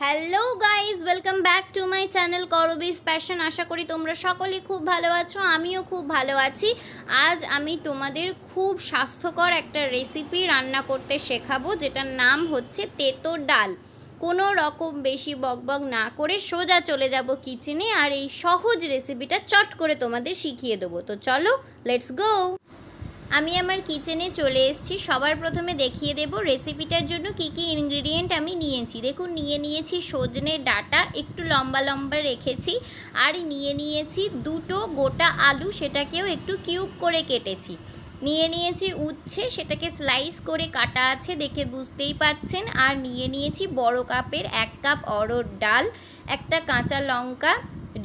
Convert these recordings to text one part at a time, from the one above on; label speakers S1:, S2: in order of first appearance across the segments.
S1: Hello guys welcome back to my channel করবিস passion আশা করি তোমরা সকলেই খুব ভালো আছো, আমিও খুব ভালো আছি। আজ আমি তোমাদের খুব স্বাস্থ্যকর একটা রেসিপি রান্না করতে শেখাবো, যেটার নাম হচ্ছে তেঁতোর ডাল। কোনো রকম বেশি বকবক না করে সোজা চলে যাব কিচেনে আর এই সহজ রেসিপিটা চট করে তোমাদের শিখিয়ে দেবো। তো চলো লেটস গো আমি আমার কিচেনে চলে এসেছি। সবার প্রথমে দেখিয়ে দেব রেসিপিটার জন্য কি কি ইনগ্রিডিয়েন্ট আমি নিয়েছি। দেখুন, নিয়ে নিয়েছি সজনে ডাটা, একটু লম্বা লম্বা রেখেছি, আর নিয়ে নিয়েছি দুটো গোটা আলু, সেটাকেও একটু কিউব করে কেটেছি। নিয়ে নিয়েছি উচ্ছে, সেটাকে স্লাইস করে কাটা আছে দেখে বুঝতেই পাচ্ছেন। আর নিয়ে নিয়েছি বড় কাপের এক কাপ অরড় ডাল, একটা কাঁচা লঙ্কা,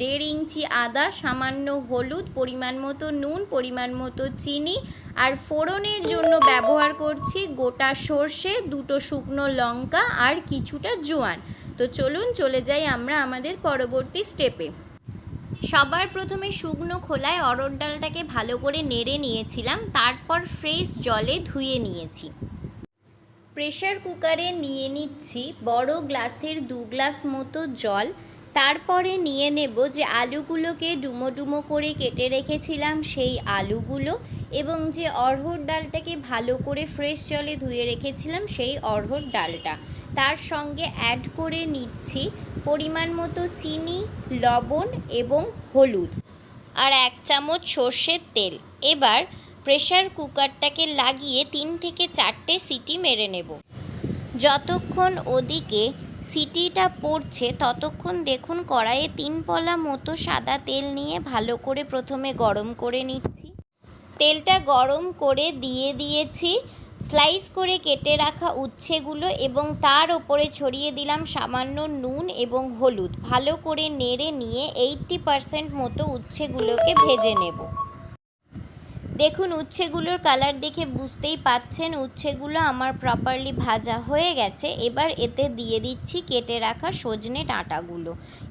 S1: দেড় ইঞ্চি আদা, সামান্য হলুদ, পরিমাণ মতো নুন, পরিমাণ মতো চিনি। আর ফোড়নের জন্য ব্যবহার করছি গোটা সর্ষে, দুটো শুকনো লঙ্কা আর কিছুটা জোয়ান। তো চলুন চলে যাই আমরা আমাদের পরবর্তী স্টেপে সবার প্রথমে শুকনো খোলায় অরড় ডালটাকে ভালো করে নেড়ে নিয়েছিলাম, তারপর ফ্রেশ জলে ধুয়ে নিয়েছি। প্রেশার কুকারে নিয়ে নিচ্ছি বড় গ্লাসের দু গ্লাস মতো জল। তারপরে নিয়ে নেব যে আলুগুলোকে ডুমো ডুমো করে কেটে রেখেছিলাম সেই আলুগুলো এবং যে অরহর ডালটাকে ভালো করে ফ্রেশ জলে ধুয়ে রেখেছিলাম সেই অরহর ডালটা। তার সঙ্গে অ্যাড করে নিচ্ছি পরিমাণ মতো চিনি, লবণ এবং হলুদ আর এক চামচ সর্ষের তেল। এবার প্রেশার কুকারটাকে লাগিয়ে তিন থেকে চারটে সিটি মেরে নেব। যতক্ষণ ওদিকে সিটিটা পড়ছে, ততক্ষণ দেখুন কড়াইয়ে তিন পলা মতো সাদা তেল নিয়ে ভালো করে প্রথমে গরম করে নিচ্ছি। তেলটা গরম করে দিয়ে দিয়েছি। স্লাইস করে কেটে রাখা উচ্ছেগুলো এবং তার ওপরে ছড়িয়ে দিলাম সামান্য নুন এবং হলুদ। ভালো করে নেড়ে নিয়ে এইটটি পারসেন্ট মতো উচ্ছেগুলোকে ভেজে নেব। দেখুন, উচ্ছেগুলোর কালার দেখে বুঝতেই পাচ্ছেন উচ্ছেগুলো আমার প্রপারলি ভাজা হয়ে গেছে। এবার এতে দিয়ে দিচ্ছি কেটে রাখা সজনে ডাঁটাগুলো।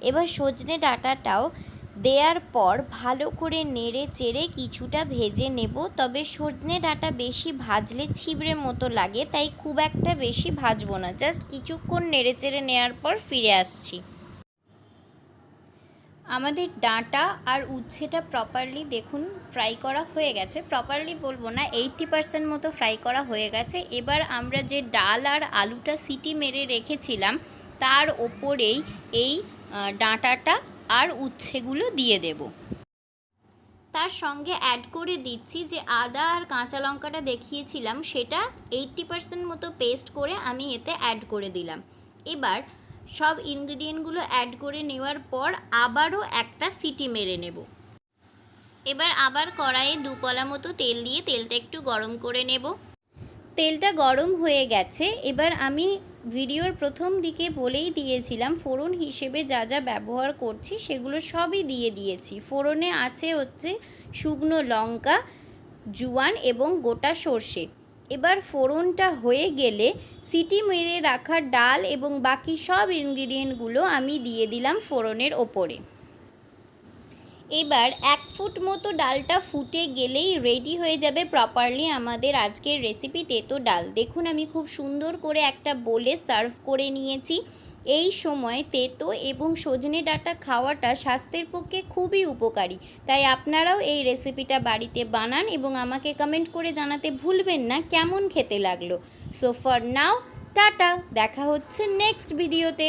S1: এবার সজনে ডাঁটাটাও দেওয়ার পর ভালো করে নেড়ে চেড়ে কিছুটা ভেজে নেব। তবে সজনে ডাঁটা বেশি ভাজলে ছিবড়ে মতো লাগে, তাই খুব একটা বেশি ভাজবো না। জাস্ট কিছুক্ষণ নেড়ে চেড়ে নেওয়ার পর ফিরে আসছি। আমাদের ডাঁটা আর উচ্ছেটা প্রপারলি দেখুন ফ্রাই করা হয়ে গেছে। প্রপারলি বলব না এইটটি পার্সেন্ট মতো ফ্রাই করা হয়ে গেছে। এবার আমরা যে ডাল আর আলুটা সিটি মেরে রেখেছিলাম, তার ওপরেই এই ডাঁটাটা আর উচ্ছেগুলো দিয়ে দেব। তার সঙ্গে অ্যাড করে দিচ্ছি যে আদা আর কাঁচা লঙ্কাটা দেখিয়েছিলাম, সেটা এইটটি পার্সেন্ট মতো পেস্ট করে আমি এতে অ্যাড করে দিলাম। এবার সব ইনগ্রিডিয়েন্টগুলো অ্যাড করে নেওয়ার পর আবারও একটা সিটি মেরে নেব। এবার আবার কড়াইয়ে দু কলা মতো তেল দিয়ে তেলটা একটু গরম করে নেব। তেলটা গরম হয়ে গেছে, এবার আমি ভিডিওর প্রথম দিকে বলেই দিয়েছিলাম, ফোড়ন হিসেবে যা যা ব্যবহার করছি সেগুলো সবই দিয়ে দিয়েছি। ফোড়নে আছে হচ্ছে শুকনো লঙ্কা, জুয়ান এবং গোটা সর্ষে। এবার ফোড়নটা হয়ে গেলে সিটি মেরে রাখা ডাল এবং বাকি সব ইনগ্রিডিয়েন্টগুলো আমি দিয়ে দিলাম ফোড়নের ওপরে। এবার এক ফুট মতো ডালটা ফুটে গেলেই রেডি হয়ে যাবে প্রপারলি আমাদের আজকের রেসিপি তেতো ডাল দেখুন, আমি খুব সুন্দর করে একটা বলে সার্ভ করে নিয়েছি। এই সময় তেতো এবং সজনে ডাটা খাওয়াটা স্বাস্থ্যের পক্ষে খুবই উপকারী। তাই আপনারাও এই রেসিপিটা বাড়িতে বানান এবং আমাকে কমেন্ট করে জানাতে ভুলবেন না, কেমন খেতে লাগল। So for now tata! দেখা হচ্ছে নেক্সট ভিডিওতে